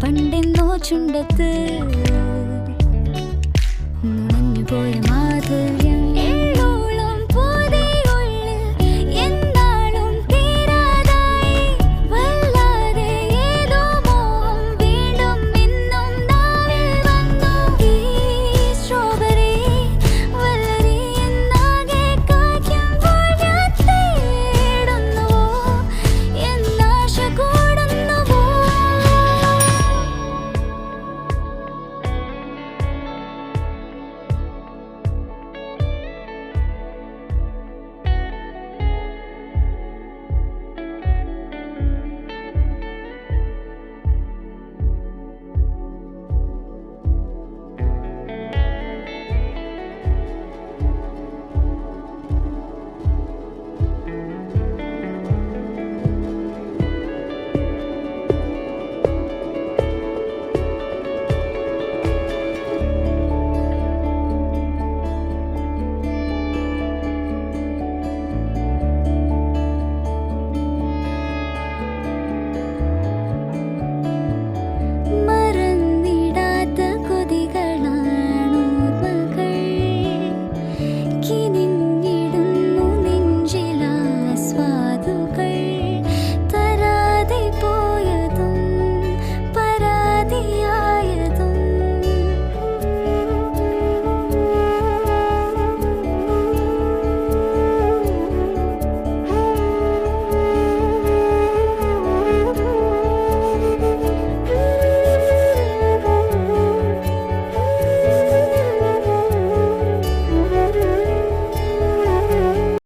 പണ്ടെന്നോ ചുണ്ടത്ത് പോയ മാധവി